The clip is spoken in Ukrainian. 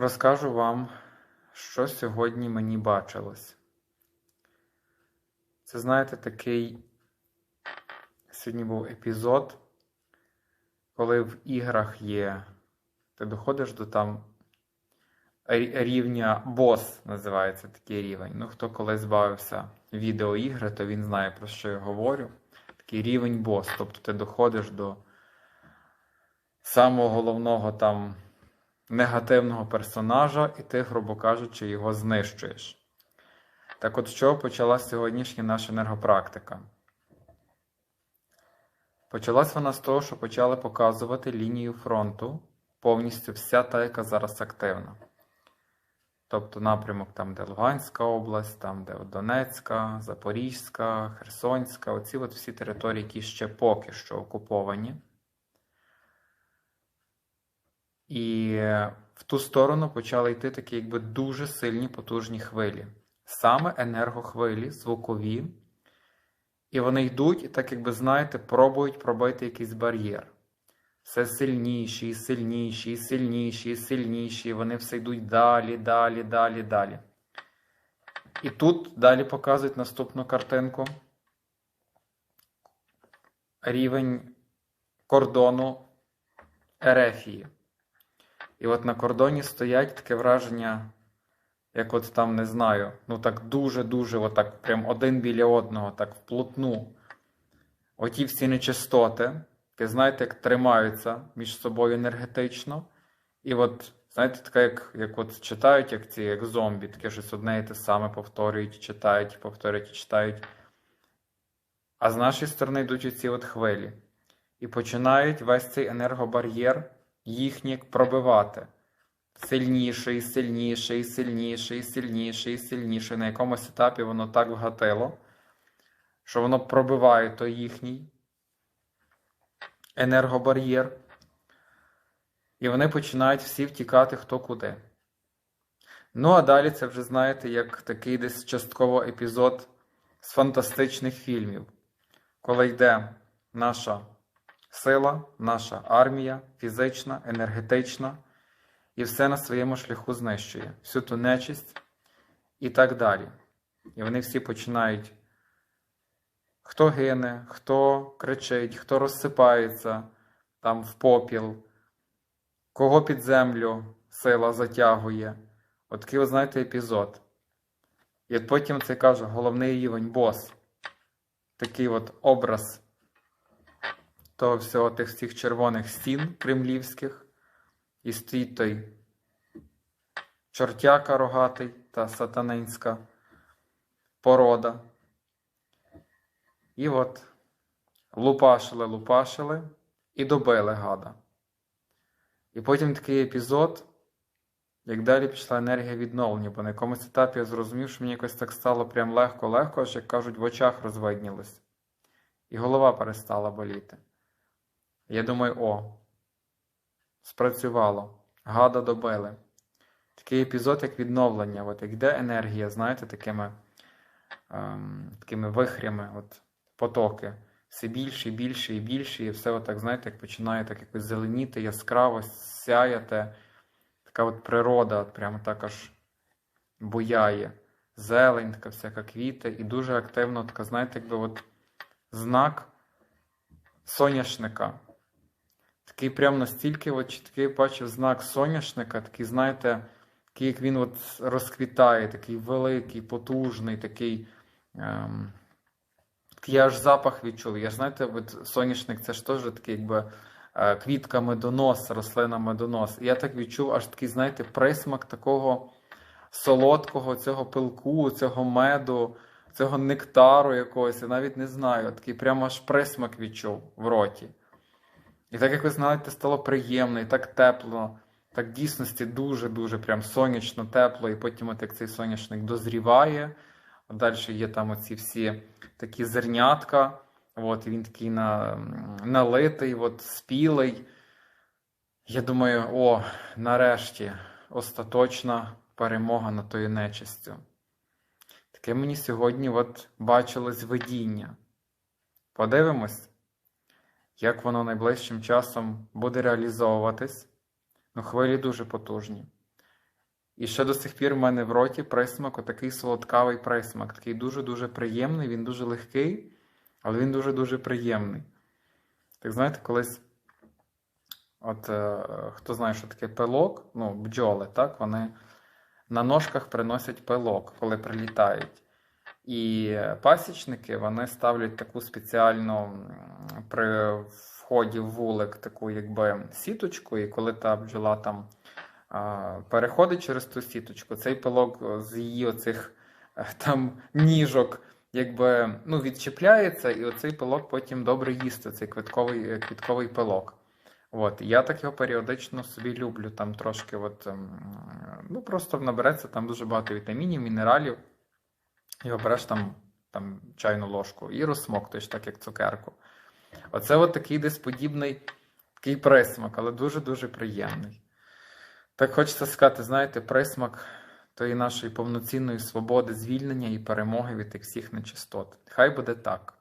Розкажу вам, що сьогодні мені бачилось. Це, знаєте, такий сьогодні був епізод, коли в іграх є. Ти доходиш до там рівня бос, називається такий рівень. Ну, хто колись бавився відеоігри, то він знає, про що я говорю. Такий рівень бос. Тобто ти доходиш до самого головного там негативного персонажа, і ти, грубо кажучи, його знищуєш. Так от з чого почалась сьогоднішня наша енергопрактика? Почалась вона з того, що почали показувати лінію фронту повністю вся та, яка зараз активна. Тобто напрямок там, де Луганська область, там, де Донецька, Запорізька, Херсонська, оці от всі території, які ще поки що окуповані. І в ту сторону почали йти такі якби дуже сильні потужні хвилі. Саме енергохвилі, звукові. І вони йдуть, і так, якби, знаєте, пробують пробити якийсь бар'єр. Все сильніші, і сильніші, і сильніші, і сильніші. Вони все йдуть далі, далі, далі, далі. І тут далі показують наступну картинку. Рівень кордону Ерефії. І от на кордоні стоять таке враження, як от там не знаю, ну так дуже-дуже, отак, прям один біля одного, так вплотну. Оті всі нечистоти, які, знаєте, як тримаються між собою енергетично. І от, знаєте, таке, як як от читають, як ці як зомбі, таке щось одне і те саме повторюють, читають, повторюють читають. А з нашої сторони йдуть оці от хвилі. І починають весь цей енергобар'єр їхні пробивати. Сильніше, і сильніше, і сильніше, і сильніше, і сильніше. На якомусь етапі воно так вгатило, що воно пробиває той їхній енергобар'єр. І вони починають всі втікати хто куди. Ну, а далі це вже, знаєте, як такий десь частково епізод з фантастичних фільмів, коли йде наша сила, наша армія, фізична, енергетична, і все на своєму шляху знищує, всю ту нечисть і так далі. І вони всі починають. Хто гине, хто кричить, хто розсипається там в попіл, кого під землю сила затягує. От ви знаєте, епізод. І от потім це каже головний рівень бос. Такий от образ того всього тих всіх червоних стін кремлівських, і стоїть той чортяка рогатий та сатанинська порода. І от лупашили, лупашили і добили гада. І потім такий епізод, як далі пішла енергія відновлення, бо на якомусь етапі я зрозумів, що мені якось так стало прям легко-легко, аж як кажуть, в очах розвиднілось. І голова перестала боліти. Я думаю, о, спрацювало. Гада добили. Такий епізод, як відновлення. От як йде енергія, знаєте, такими ем, такими вихрями, от потоки. Все більше і більше і більше, і все отак, знаєте, як починає так якось зеленіти, яскраво, сяяти. Така от природа, от прямо так аж буяє. Зелень, така всяка квіти, і дуже активно така, знаєте, якби от знак соняшника. Такий прям настільки от чіткий бачив знак соняшника, такий, знаєте, такий, як він от розквітає, такий великий, потужний, такий. Ем, такий аж запах відчув. Я ж знаєте, от соняшник це ж теж такий, якби е, квітка медонос, рослина медонос. Я так відчув аж такий, знаєте, присмак такого солодкого цього пилку, цього меду, цього нектару якогось. Я навіть не знаю. Такий прямо аж присмак відчув в роті. І так, як ви знаєте, стало приємно і так тепло, так дійсності дуже-дуже прям сонячно, тепло, і потім от як цей соняшник дозріває. Далі є там оці всі такі зернятка. От, він такий на, налитий, от, спілий. Я думаю, о, нарешті остаточна перемога над тою нечистю. Таке мені сьогодні от бачилось видіння. Подивимось як воно найближчим часом буде реалізовуватись. Ну, хвилі дуже потужні. І ще до сих пір в мене в роті присмак, отакий солодкавий присмак, такий дуже-дуже приємний, він дуже легкий, але він дуже-дуже приємний. Так знаєте, колись, от е, хто знає, що таке пилок, ну, бджоли, так, вони на ножках приносять пилок, коли прилітають. І пасічники вони ставлять таку спеціальну при вході в вулик таку якби сіточку, і коли та бджола там переходить через ту сіточку, цей пилок з її оцих е, там ніжок якби ну, відчіпляється, і оцей пилок потім добре їсти, цей квітковий, е, квітковий пилок. От, я так його періодично собі люблю. Там трошки, от, ем, ну просто набереться там дуже багато вітамінів, мінералів. І обереш там, там чайну ложку і розсмоктуєш, так як цукерку. Оце от такий десь подібний такий присмак, але дуже-дуже приємний. Так хочеться сказати, знаєте, присмак тої нашої повноцінної свободи, звільнення і перемоги від тих всіх нечистот. Хай буде так.